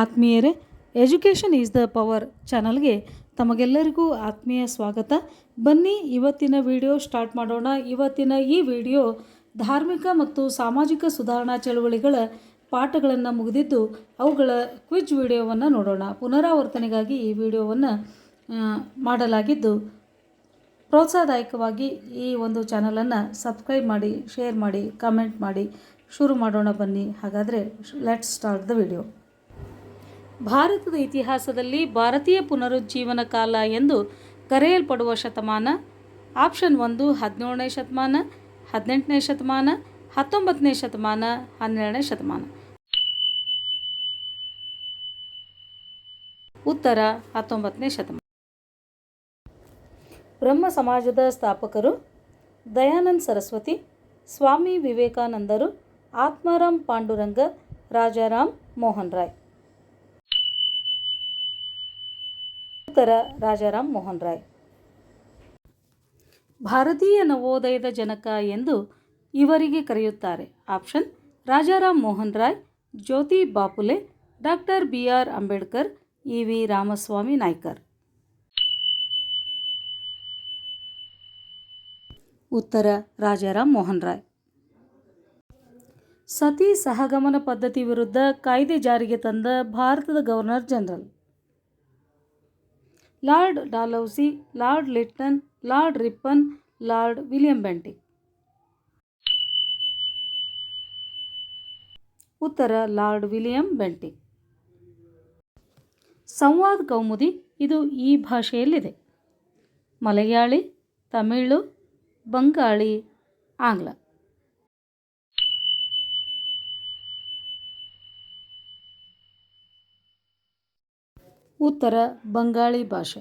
ಆತ್ಮೀಯರೇ, education is the power ಚಾನಲ್ಗೆ ತಮಗೆಲ್ಲರಿಗೂ ಆತ್ಮೀಯ ಸ್ವಾಗತ. ಬನ್ನಿ, ಇವತ್ತಿನ ವಿಡಿಯೋ ಸ್ಟಾರ್ಟ್ ಮಾಡೋಣ. ಇವತ್ತಿನ ಈ ವಿಡಿಯೋ ಧಾರ್ಮಿಕ ಮತ್ತು ಸಾಮಾಜಿಕ ಸುಧಾರಣಾ ಚಳುವಳಿಗಳ ಪಾಠಗಳನ್ನು ಮುಗಿದಿದ್ದು, ಅವುಗಳ ಕ್ವಿಜ್ ವಿಡಿಯೋವನ್ನು ನೋಡೋಣ. ಪುನರಾವರ್ತನೆಗಾಗಿ ಈ ವಿಡಿಯೋವನ್ನು ಮಾಡಲಾಗಿದ್ದು, ಪ್ರೋತ್ಸಾಹದಾಯಕವಾಗಿ ಈ ಒಂದು ಚಾನಲನ್ನು ಸಬ್ಸ್ಕ್ರೈಬ್ ಮಾಡಿ, ಶೇರ್ ಮಾಡಿ, ಕಮೆಂಟ್ ಮಾಡಿ. ಶುರು ಮಾಡೋಣ ಬನ್ನಿ. ಹಾಗಾದರೆ ಲೆಟ್ಸ್ ಸ್ಟಾರ್ಟ್ ದ ವಿಡಿಯೋ ಭಾರತದ ಇತಿಹಾಸದಲ್ಲಿ ಭಾರತೀಯ ಪುನರುಜ್ಜೀವನ ಕಾಲ ಎಂದು ಕರೆಯಲ್ಪಡುವ ಶತಮಾನ, ಆಪ್ಷನ್ ಒಂದು ಹದಿನೇಳನೇ ಶತಮಾನ, ಹದಿನೆಂಟನೇ ಶತಮಾನ, ಹತ್ತೊಂಬತ್ತನೇ ಶತಮಾನ, ಹನ್ನೆರಡನೇ ಶತಮಾನ. ಉತ್ತರ, ಹತ್ತೊಂಬತ್ತನೇ ಶತಮಾನ. ಬ್ರಹ್ಮ ಸಮಾಜದ ಸ್ಥಾಪಕರು ದಯಾನಂದ್ ಸರಸ್ವತಿ, ಸ್ವಾಮಿ ವಿವೇಕಾನಂದರು, ಆತ್ಮಾರಾಮ್ ಪಾಂಡುರಂಗ, ರಾಜಾರಾಮ್ ಮೋಹನ್ ರಾಯ್. ಉತ್ತರ ರಾಜಾರಾಮ್ ಮೋಹನ್ ರಾಯ್. ಭಾರತೀಯ ನವೋದಯದ ಜನಕ ಎಂದು ಇವರಿಗೆ ಕರೆಯುತ್ತಾರೆ. Option, Rajaram Mohan Roy, Jyoti Baphule, doctor B R Ambedkar, E V Ramaswamy Naicker. ಉತ್ತರ, ರಾಜಾರಾಮ್ ಮೋಹನ್ ರಾಯ್. ಸತಿ ಸಹಗಮನ ಪದ್ಧತಿ ವಿರುದ್ಧ ಕಾಯ್ದೆ ಜಾರಿಗೆ ತಂದ ಭಾರತದ governor general. Lord Dalhousie, lord Lytton lord Ripon, lord William Bentinck ಉತ್ತರ, lord William Bentinck Samvad Kaumudi, ಇದು ಈ ಭಾಷೆಯಲ್ಲಿದೆ. ಮಲಯಾಳಿ, ತಮಿಳು, ಬಂಗಾಳಿ, ಆಂಗ್ಲ. ಉತ್ತರ ಬಂಗಾಳಿ ಭಾಷೆ.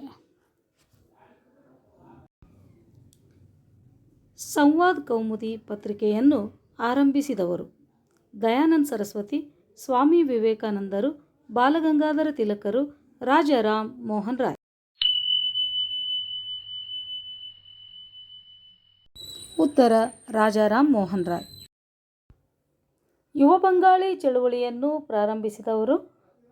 ಸಂವಾದ್ ಕೌಮುದಿ ಪತ್ರಿಕೆಯನ್ನು ಆರಂಭಿಸಿದವರು ದಯಾನಂದ ಸರಸ್ವತಿ, ಸ್ವಾಮಿ ವಿವೇಕಾನಂದರು, ಬಾಲಗಂಗಾಧರ ತಿಲಕರು, ರಾಜಾರಾಮ್ ಮೋಹನ್ ರಾಯ್. ಉತ್ತರ ರಾಜಾರಾಮ್ ಮೋಹನ್ ರಾಯ್. ಯುವ ಬಂಗಾಳಿ ಚಳುವಳಿಯನ್ನು ಪ್ರಾರಂಭಿಸಿದವರು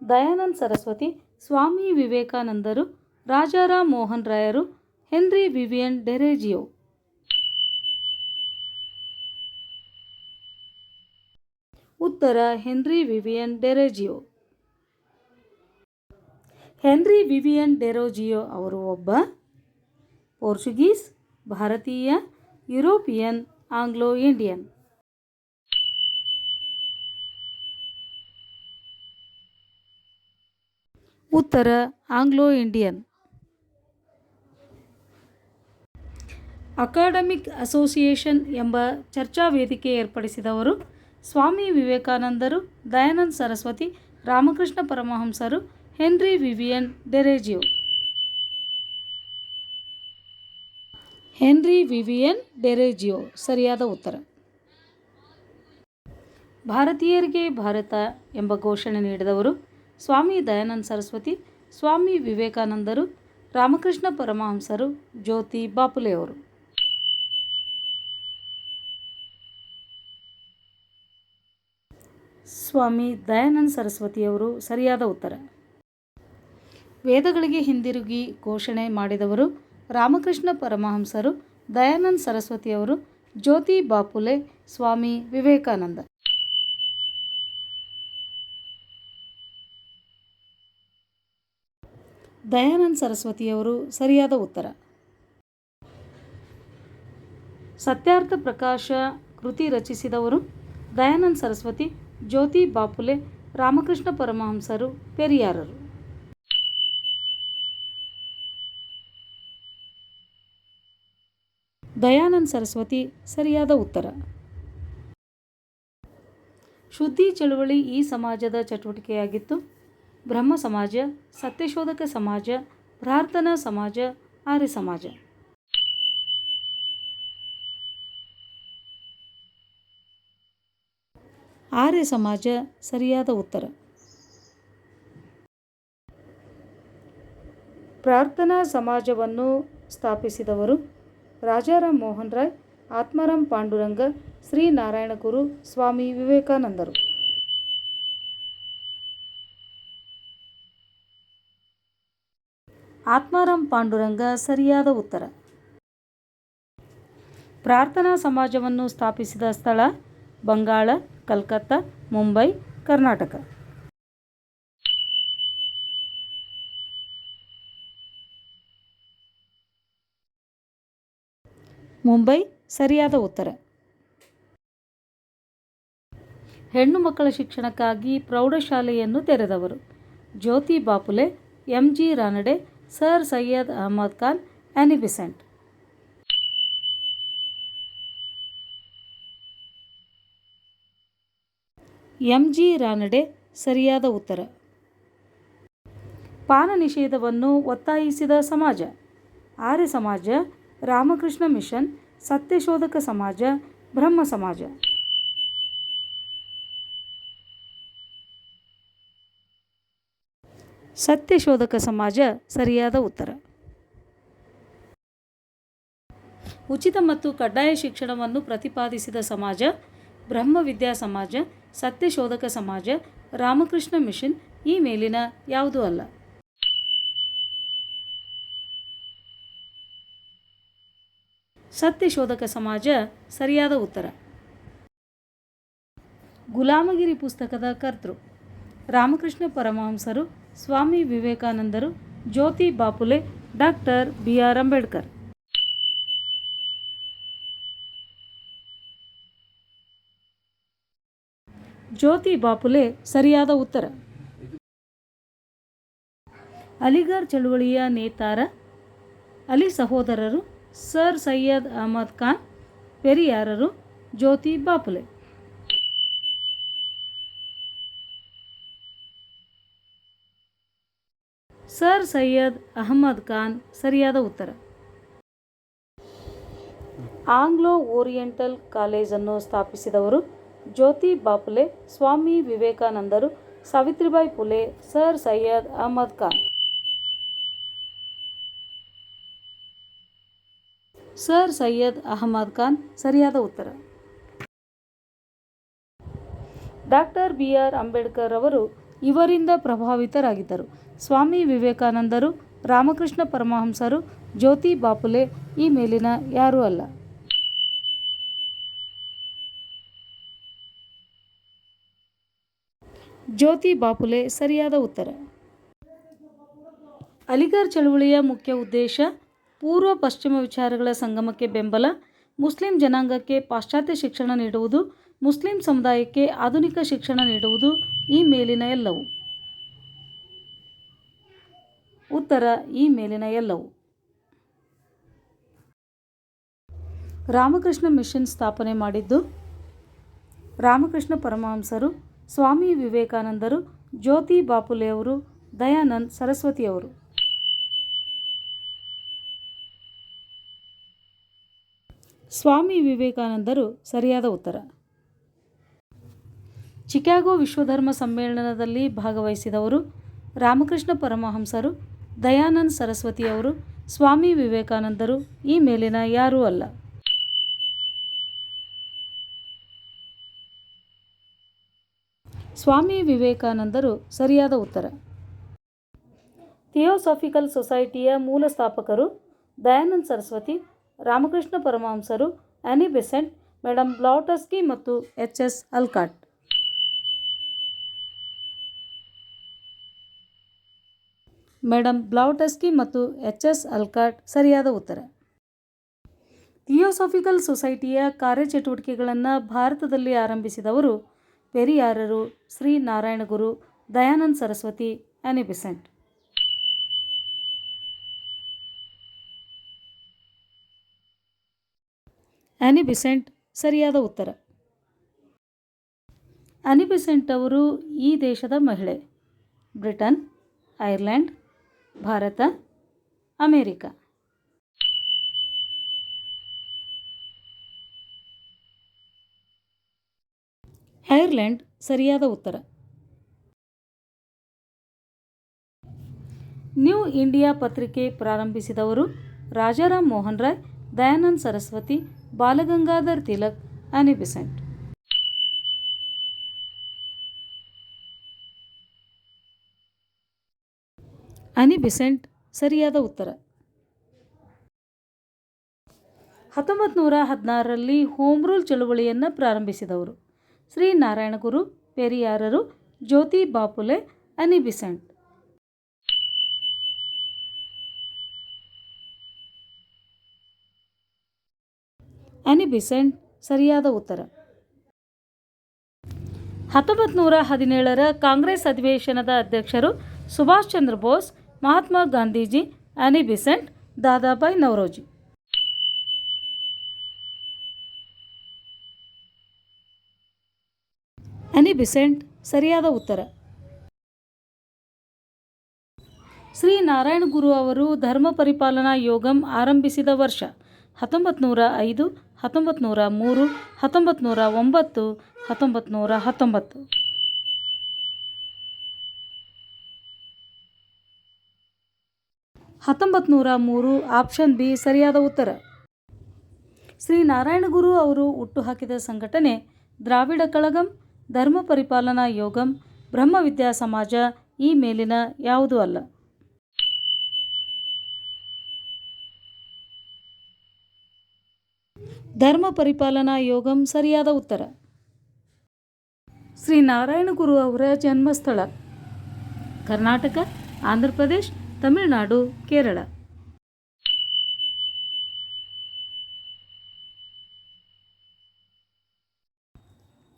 ದಯಾನಂದ ಸರಸ್ವತಿ ಸ್ವಾಮಿ ವಿವೇಕಾನಂದರು ರಾಜಾರಾಮ್ ಮೋಹನ್ ರಾಯರು, ಹೆನ್ರಿ ವಿವಿಯನ್ ಡೆರೇಜಿಯೋ. ಉತ್ತರ, Henry Vivian Derozio. Henry Vivian Derozio ಅವರು ಒಬ್ಬ ಪೋರ್ಚುಗೀಸ್, ಭಾರತೀಯ, ಯುರೋಪಿಯನ್ ಆಂಗ್ಲೋ ಇಂಡಿಯನ್ ಉತ್ತರ ಆಂಗ್ಲೋ ಇಂಡಿಯನ್. ಅಕಾಡೆಮಿಕ್ ಅಸೋಸಿಯೇಷನ್ ಎಂಬ ಚರ್ಚಾ ವೇದಿಕೆ ಏರ್ಪಡಿಸಿದವರು ಸ್ವಾಮಿ ವಿವೇಕಾನಂದರು, ದಯಾನಂದ ಸರಸ್ವತಿ, ರಾಮಕೃಷ್ಣ ಪರಮಹಂಸರು, Henry Vivian Derozio. Henry Vivian Derozio, ಸರಿಯಾದ ಉತ್ತರ. ಭಾರತೀಯರಿಗೆ ಭಾರತ ಎಂಬ ಘೋಷಣೆ ನೀಡಿದವರು ಸ್ವಾಮಿ ದಯಾನಂದ ಸರಸ್ವತಿ, ಸ್ವಾಮಿ ವಿವೇಕಾನಂದರು, ರಾಮಕೃಷ್ಣ ಪರಮಹಂಸರು, ಜ್ಯೋತಿ ಬಾಪುಲೆಯವರು. ಸ್ವಾಮಿ ದಯಾನಂದ ಸರಸ್ವತಿಯವರು ಸರಿಯಾದ ಉತ್ತರ. ವೇದಗಳಿಗೆ ಹಿಂದಿರುಗಿ ಘೋಷಣೆ ಮಾಡಿದವರು ರಾಮಕೃಷ್ಣ ಪರಮಹಂಸರು, ದಯಾನಂದ ಸರಸ್ವತಿಯವರು, ಜ್ಯೋತಿ ಬಾಪುಲೆ, ಸ್ವಾಮಿ ವಿವೇಕಾನಂದ. ದಯಾನಂದ್ ಸರಸ್ವತಿಯವರು ಸರಿಯಾದ ಉತ್ತರ. ಸತ್ಯಾರ್ಥ ಪ್ರಕಾಶ ಕೃತಿ ರಚಿಸಿದವರು ದಯಾನಂದ್ ಸರಸ್ವತಿ, ಜ್ಯೋತಿ ಬಾಪುಲೆ, ರಾಮಕೃಷ್ಣ ಪರಮಹಂಸರು ಪೆರಿಯಾರರು. ದಯಾನಂದ್ ಸರಸ್ವತಿ ಸರಿಯಾದ ಉತ್ತರ. ಶುದ್ಧಿ ಚಳುವಳಿ ಈ ಸಮಾಜದ ಚಟುವಟಿಕೆಯಾಗಿತ್ತು. ಬ್ರಹ್ಮ ಸಮಾಜ, ಸತ್ಯಶೋಧಕ ಸಮಾಜ, ಪ್ರಾರ್ಥನಾ ಸಮಾಜ, ಆರ್ಯ ಸಮಾಜ. ಆರ್ಯ ಸಮಾಜ ಸರಿಯಾದ ಉತ್ತರ. ಪ್ರಾರ್ಥನಾ ಸಮಾಜವನ್ನು ಸ್ಥಾಪಿಸಿದವರು ರಾಜಾರಾಮ್ ಮೋಹನ್ ರಾಯ್ ಆತ್ಮಾರಾಮ್ ಪಾಂಡುರಂಗ ಶ್ರೀನಾರಾಯಣ ಗುರು ಸ್ವಾಮಿ ವಿವೇಕಾನಂದರು. ಆತ್ಮಾರಾಮ್ ಪಾಂಡುರಂಗ ಸರಿಯಾದ ಉತ್ತರ. ಪ್ರಾರ್ಥನಾ ಸಮಾಜವನ್ನು ಸ್ಥಾಪಿಸಿದ ಸ್ಥಳ ಬಂಗಾಳ, ಕಲ್ಕತ್ತಾ, ಮುಂಬೈ, ಕರ್ನಾಟಕ. ಮುಂಬೈ ಸರಿಯಾದ ಉತ್ತರ. ಹೆಣ್ಣು ಮಕ್ಕಳ ಶಿಕ್ಷಣಕ್ಕಾಗಿ ಪ್ರೌಢಶಾಲೆಯನ್ನು ತೆರೆದವರು. Jyoti Baphule, M G Ranade sir Syed Ahmad Khan Annie Besant M G Ranade ಸರಿಯಾದ ಉತ್ತರ. ಪಾನ ನಿಷೇಧವನ್ನು ಒತ್ತಾಯಿಸಿದ ಸಮಾಜ. ಆರ್ಯ ಸಮಾಜ, ರಾಮಕೃಷ್ಣ ಮಿಷನ್, ಸತ್ಯಶೋಧಕ ಸಮಾಜ, ಬ್ರಹ್ಮ ಸಮಾಜ. ಸತ್ಯಶೋಧಕ ಸಮಾಜ ಸರಿಯಾದ ಉತ್ತರ. ಉಚಿತ ಮತ್ತು ಕಡ್ಡಾಯ ಶಿಕ್ಷಣವನ್ನು ಪ್ರತಿಪಾದಿಸಿದ ಸಮಾಜ, ಬ್ರಹ್ಮ ವಿದ್ಯಾ ಸಮಾಜ, ಸತ್ಯಶೋಧಕ ಸಮಾಜ, ರಾಮಕೃಷ್ಣ ಮಿಷನ್ ಈ ಮೇಲಿನ ಯಾವುದೂ ಅಲ್ಲ. ಸತ್ಯಶೋಧಕ ಸಮಾಜ ಸರಿಯಾದ ಉತ್ತರ. ಗುಲಾಮಗಿರಿ ಪುಸ್ತಕದ ಕರ್ತೃ, ರಾಮಕೃಷ್ಣ ಪರಮಹಂಸರು ಸ್ವಾಮಿ ವಿವೇಕಾನಂದರು, Jyoti Baphule, doctor B R Ambedkar. Jyoti Baphule ಸರಿಯಾದ ಉತ್ತರ. ಅಲಿಗರ್ ಚಳುವಳಿಯ ನೇತಾರ, ಅಲಿ ಸಹೋದರರು ಸರ್ ಸೈಯದ್ ಅಹಮದ್ ಖಾನ್, ಪೆರಿಯಾರರು ಜ್ಯೋತಿ ಬಾಪುಲೆ. ಸರ್ ಸೈಯದ್ ಅಹಮದ್ ಖಾನ್ ಸರಿಯಾದ ಉತ್ತರ. ಆಂಗ್ಲೋ ಓರಿಯೆಂಟಲ್ ಕಾಲೇಜನ್ನು ಸ್ಥಾಪಿಸಿದವರು ಜ್ಯೋತಿ ಬಾಪುಲೆ, ಸ್ವಾಮಿ ವಿವೇಕಾನಂದರು, ಸಾವಿತ್ರಿಬಾಯಿ ಪುಲೆ ಸರ್ ಸೈಯದ್ ಅಹಮದ್ ಖಾನ್. ಸರ್ ಸೈಯದ್ ಅಹಮದ್ ಖಾನ್ ಸರಿಯಾದ ಉತ್ತರ. ಡಾಕ್ಟರ್ ಬಿ ಆರ್ ಅಂಬೇಡ್ಕರ್ ಅವರು ಇವರಿಂದ ಪ್ರಭಾವಿತರಾಗಿದ್ದರು. ಸ್ವಾಮಿ ವಿವೇಕಾನಂದರು, ರಾಮಕೃಷ್ಣ ಪರಮಹಂಸರು, ಜ್ಯೋತಿ ಬಾಪುಲೆ ಈ ಮೇಲಿನ ಯಾರೂ ಅಲ್ಲ. ಜ್ಯೋತಿ ಬಾಪುಲೆ ಸರಿಯಾದ ಉತ್ತರ. ಅಲಿಗರ್ ಚಳುವಳಿಯ ಮುಖ್ಯ ಉದ್ದೇಶ, ಪೂರ್ವ ಪಶ್ಚಿಮ ವಿಚಾರಗಳ ಸಂಗಮಕ್ಕೆ ಬೆಂಬಲ, ಮುಸ್ಲಿಂ ಜನಾಂಗಕ್ಕೆ ಪಾಶ್ಚಾತ್ಯ ಶಿಕ್ಷಣ ನೀಡುವುದು, ಮುಸ್ಲಿಂ ಸಮುದಾಯಕ್ಕೆ ಆಧುನಿಕ ಶಿಕ್ಷಣ ನೀಡುವುದು ಈ ಮೇಲಿನ ಎಲ್ಲವು. ಉತ್ತರ ಈ ಮೇಲಿನ ಎಲ್ಲವು. ರಾಮಕೃಷ್ಣ ಮಿಷನ್ ಸ್ಥಾಪನೆ ಮಾಡಿದ್ದು ರಾಮಕೃಷ್ಣ ಪರಮಹಂಸರು, ಸ್ವಾಮಿ ವಿವೇಕಾನಂದರು, ಜ್ಯೋತಿ ಬಾಪುಲೆಯವರು, ದಯಾನಂದ್ ಸರಸ್ವತಿಯವರು. ಸ್ವಾಮಿ ವಿವೇಕಾನಂದರು ಸರಿಯಾದ ಉತ್ತರ. ಚಿಕಾಗೋ ವಿಶ್ವಧರ್ಮ ಸಮ್ಮೇಳನದಲ್ಲಿ ಭಾಗವಹಿಸಿದವರು ರಾಮಕೃಷ್ಣ ಪರಮಹಂಸರು ದಯಾನಂದ್ ಸರಸ್ವತಿಯವರು ಸ್ವಾಮಿ ವಿವೇಕಾನಂದರು ಈ ಮೇಲಿನ ಯಾರೂ ಅಲ್ಲ. ಸ್ವಾಮಿ ವಿವೇಕಾನಂದರು ಸರಿಯಾದ ಉತ್ತರ. ಥಿಯೋಸಾಫಿಕಲ್ ಸೊಸೈಟಿಯ ಮೂಲ ಸ್ಥಾಪಕರು ದಯಾನಂದ್ ಸರಸ್ವತಿ, ರಾಮಕೃಷ್ಣ ಪರಮಹಂಸರು ಆನಿ ಬೆಸೆಂಟ್ ಮೇಡಮ್ ಬ್ಲಾಟಸ್ಕಿ ಮತ್ತು H S Olcott. Madam Blavatsky ಮತ್ತು ಎಚ್ ಎಸ್ ಅಲ್ಕಾಟ್ ಸರಿಯಾದ ಉತ್ತರ. ಥಿಯೋಸಾಫಿಕಲ್ ಸೊಸೈಟಿಯ ಕಾರ್ಯಚಟುವಟಿಕೆಗಳನ್ನು ಭಾರತದಲ್ಲಿ ಆರಂಭಿಸಿದವರು ಪೆರಿಯಾರರು ಶ್ರೀ ನಾರಾಯಣಗುರು ದಯಾನಂದ್ ಸರಸ್ವತಿ ಆ್ಯನಿಬಿಸೆಂಟ್ ಆ್ಯನಿಬಿಸೆಂಟ್ ಸರಿಯಾದ ಉತ್ತರ. ಅನಿಬಿಸೆಂಟ್ ಅವರು ಈ ದೇಶದ ಮಹಿಳೆ. Britain, Ireland Bharat, America. Ireland ಸರಿಯಾದ ಉತ್ತರ. ನ್ಯೂ ಇಂಡಿಯಾ ಪತ್ರಿಕೆ ಪ್ರಾರಂಭಿಸಿದವರು ರಾಜಾರಾಮ್ ಮೋಹನ್ ರಾಯ್, ದಯಾನಂದ್ ಸರಸ್ವತಿ, ಬಾಲಗಂಗಾಧರ್ ತಿಲಕ್ ಆನಿ ಬಿಸೆಂಟ್ ಆನಿ ಬಿಸೆಂಟ್ ಸರಿಯಾದ ಉತ್ತರ. ಹತ್ತೊಂಬತ್ತು ನೂರ ಹದಿನಾರರಲ್ಲಿ ಹೋಮ್ ರೂಲ್ ಚಳುವಳಿಯನ್ನು ಪ್ರಾರಂಭಿಸಿದವರು. ಶ್ರೀ ನಾರಾಯಣಗುರು, ಪೆರಿಯಾರರು, ಜ್ಯೋತಿ ಬಾಪುಲೆ, ಅನಿ ಬಿಸೆಂಟ್. ಸರಿಯಾದ ಉತ್ತರ. ಹತ್ತೊಂಬತ್ತು ನೂರ ಹದಿನೇಳರ ಕಾಂಗ್ರೆಸ್ ಅಧಿವೇಶನದ ಅಧ್ಯಕ್ಷರು Subhash Chandra Bose Mahatma Gandhiji Annie Besant Dadabhai Naoroji. Annie Besant, ಸರಿಯಾದ ಉತ್ತರ. ಶ್ರೀ ನಾರಾಯಣ ಗುರು ಅವರು ಧರ್ಮ ಪರಿಪಾಲನಾ ಯೋಗಂ ಆರಂಭಿಸಿದ ವರ್ಷ. ಹತ್ತೊಂಬತ್ತು ನೂರ ಐದು ಹತ್ತೊಂಬತ್ತು ನೂರ ಮೂರು ಹತ್ತೊಂಬತ್ತು ನೂರ ಒಂಬತ್ತು ಹತ್ತೊಂಬತ್ತು ನೂರ ಹತ್ತೊಂಬತ್ತು. ಹತ್ತೊಂಬತ್ತು ನೂರ ಮೂರು ಆಪ್ಷನ್ ಬಿ ಸರಿಯಾದ ಉತ್ತರ. ಶ್ರೀ ನಾರಾಯಣಗುರು ಅವರು ಹುಟ್ಟುಹಾಕಿದ ಸಂಘಟನೆ ದ್ರಾವಿಡ ಕಳಗಂ, ಧರ್ಮ ಪರಿಪಾಲನಾ ಯೋಗಂ ಬ್ರಹ್ಮವಿದ್ಯಾ ಸಮಾಜ ಈ ಮೇಲಿನ ಯಾವುದೂ ಅಲ್ಲ. ಧರ್ಮ ಪರಿಪಾಲನಾ ಯೋಗಂ ಸರಿಯಾದ ಉತ್ತರ. ಶ್ರೀ ನಾರಾಯಣಗುರು ಅವರ ಜನ್ಮಸ್ಥಳ ಕರ್ನಾಟಕ, ಆಂಧ್ರ ಪ್ರದೇಶ್ ತಮಿಳುನಾಡು, ಕೇರಳ.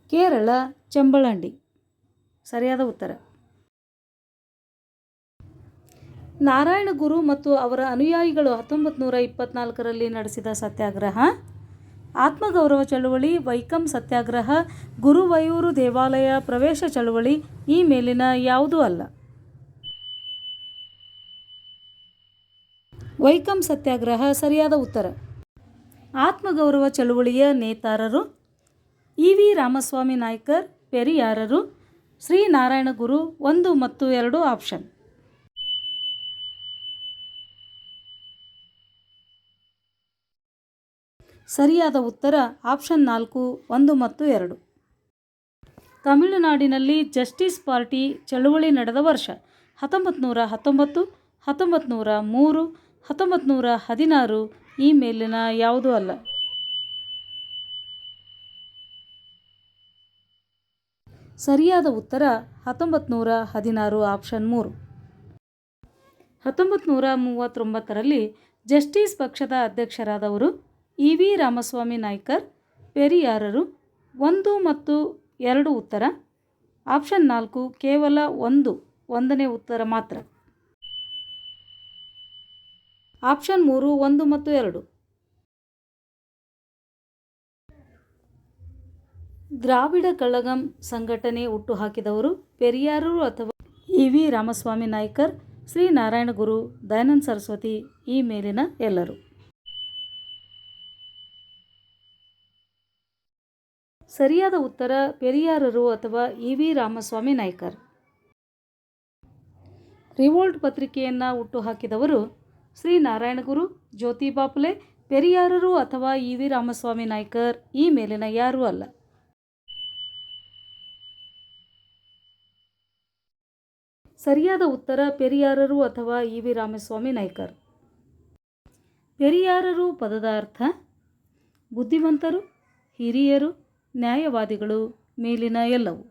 ಕೇರಳ, ಚಂಬಳಂಡಿ. ಸರಿಯಾದ ಉತ್ತರ. ನಾರಾಯಣ ಗುರು ಮತ್ತು ಅವರ ಅನುಯಾಯಿಗಳು ಹತ್ತೊಂಬತ್ತು ನೂರ ಇಪ್ಪತ್ನಾಲ್ಕರಲ್ಲಿ ನಡೆಸಿದ ಸತ್ಯಾಗ್ರಹ, ಆತ್ಮಗೌರವ ಚಳುವಳಿ, ವೈಕಂ ಸತ್ಯಾಗ್ರಹ, ಗುರುವಯೂರು ದೇವಾಲಯ ಪ್ರವೇಶ ಚಳುವಳಿ ಈ ಮೇಲಿನ ಯಾವುದೂ ಅಲ್ಲ. ವೈಕಂ ಸತ್ಯಾಗ್ರಹ ಸರಿಯಾದ ಉತ್ತರ. ಆತ್ಮಗೌರವ ಚಳುವಳಿಯ ನೇತಾರರು ಇ ವಿ ರಾಮಸ್ವಾಮಿ ನಾಯ್ಕರ್, ಪೆರಿಯಾರರು, ಶ್ರೀ ನಾರಾಯಣ ಗುರು ಒಂದು ಮತ್ತು ಎರಡು ಆಪ್ಷನ್. ಸರಿಯಾದ ಉತ್ತರ ಆಪ್ಷನ್ ನಾಲ್ಕು, ಒಂದು ಮತ್ತು ಎರಡು. ತಮಿಳುನಾಡಿನಲ್ಲಿ ಜಸ್ಟಿಸ್ ಪಾರ್ಟಿ ಚಳುವಳಿ ನಡೆದ ವರ್ಷ ಹತ್ತೊಂಬತ್ತು ನೂರ ಹತ್ತೊಂಬತ್ತು ಹತ್ತೊಂಬತ್ತು ನೂರ ಮೂರು ಹತ್ತೊಂಬತ್ತು ನೂರ ಹದಿನಾರು ಈ ಮೇಲಿನ ಯಾವುದೂ ಅಲ್ಲ. ಸರಿಯಾದ ಉತ್ತರ ಹತ್ತೊಂಬತ್ತು ನೂರ ಹದಿನಾರು ಆಪ್ಷನ್ ಮೂರು. ಹತ್ತೊಂಬತ್ತು ನೂರ ಮೂವತ್ತೊಂಬತ್ತರಲ್ಲಿ ಜಸ್ಟಿಸ್ ಪಕ್ಷದ ಅಧ್ಯಕ್ಷರಾದವರು ಇ ವಿ ರಾಮಸ್ವಾಮಿ ನಾಯ್ಕರ್, ಪೆರಿಯಾರರು ಒಂದು ಮತ್ತು ಎರಡು ಉತ್ತರ, ಆಪ್ಷನ್ ನಾಲ್ಕು ಕೇವಲ ಒಂದು, ಒಂದನೇ ಉತ್ತರ ಮಾತ್ರ. ಆಪ್ಷನ್ ಮೂರು, ಒಂದು ಮತ್ತು ಎರಡು. ದ್ರಾವಿಡ ಕಳಗಂ ಸಂಘಟನೆ ಹುಟ್ಟುಹಾಕಿದವರು ಪೆರಿಯಾರರು ಅಥವಾ ಇ ವಿ ರಾಮಸ್ವಾಮಿ ನಾಯ್ಕರ್, ಶ್ರೀ ನಾರಾಯಣ ಗುರು ದಯಾನಂದ ಸರಸ್ವತಿ ಈ ಮೇಲಿನ ಎಲ್ಲರು. ಸರಿಯಾದ ಉತ್ತರ ಪೆರಿಯಾರರು ಅಥವಾ E V Ramaswamy Naicker. Revolt ಪತ್ರಿಕೆಯನ್ನು ಹುಟ್ಟುಹಾಕಿದವರು ಶ್ರೀ ನಾರಾಯಣಗುರು ಜ್ಯೋತಿ ಬಾಪುಲೆ, ಪೆರಿಯಾರರು ಅಥವಾ ಇ ವಿ ರಾಮಸ್ವಾಮಿ ನಾಯ್ಕರ್ ಈ ಮೇಲಿನ ಯಾರೂ ಅಲ್ಲ. ಸರಿಯಾದ ಉತ್ತರ ಪೆರಿಯಾರರು ಅಥವಾ ಇ ವಿ ರಾಮಸ್ವಾಮಿ ನಾಯ್ಕರ್. ಪೆರಿಯಾರರು ಪದದ ಅರ್ಥ ಬುದ್ಧಿವಂತರು, ಹಿರಿಯರು, ನ್ಯಾಯವಾದಿಗಳು ಮೇಲಿನ ಎಲ್ಲವು.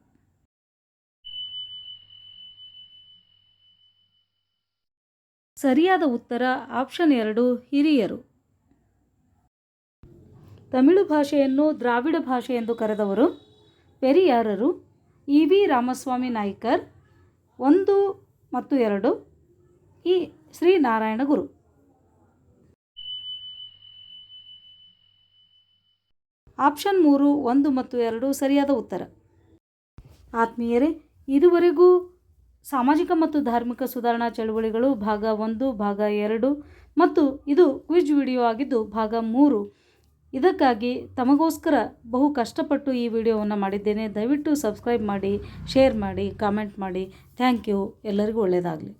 ಸರಿಯಾದ ಉತ್ತರ ಆಪ್ಷನ್ ಎರಡು, ಹಿರಿಯರು. ತಮಿಳು ಭಾಷೆಯನ್ನು ದ್ರಾವಿಡ ಭಾಷೆ ಎಂದು ಕರೆದವರು, ಪೆರಿಯಾರರು ಇ ವಿ ರಾಮಸ್ವಾಮಿ ನಾಯ್ಕರ್, ಒಂದು ಮತ್ತು ಎರಡು ಈ ಶ್ರೀ ನಾರಾಯಣ ಗುರು. ಆಪ್ಷನ್ ಮೂರು, ಒಂದು ಮತ್ತು ಎರಡು ಸರಿಯಾದ ಉತ್ತರ. ಆತ್ಮೀಯರೇ, ಇದುವರೆಗೂ ಸಾಮಾಜಿಕ ಮತ್ತು ಧಾರ್ಮಿಕ ಸುಧಾರಣಾ ಚಳುವಳಿಗಳು ಭಾಗ ಒಂದು, ಭಾಗ ಎರಡು ಮತ್ತು ಇದು ಕ್ವಿಜ್ ವಿಡಿಯೋ ಆಗಿದ್ದು ಭಾಗ ಮೂರು. ಇದಕ್ಕಾಗಿ ತಮಗೋಸ್ಕರ ಬಹು ಕಷ್ಟಪಟ್ಟು ಈ ವಿಡಿಯೋವನ್ನು ಮಾಡಿದ್ದೇನೆ. ದಯವಿಟ್ಟು ಸಬ್ಸ್ಕ್ರೈಬ್ ಮಾಡಿ, ಶೇರ್ ಮಾಡಿ, ಕಾಮೆಂಟ್ ಮಾಡಿ. Thank you. ಎಲ್ಲರಿಗೂ ಒಳ್ಳೆಯದಾಗಲಿ.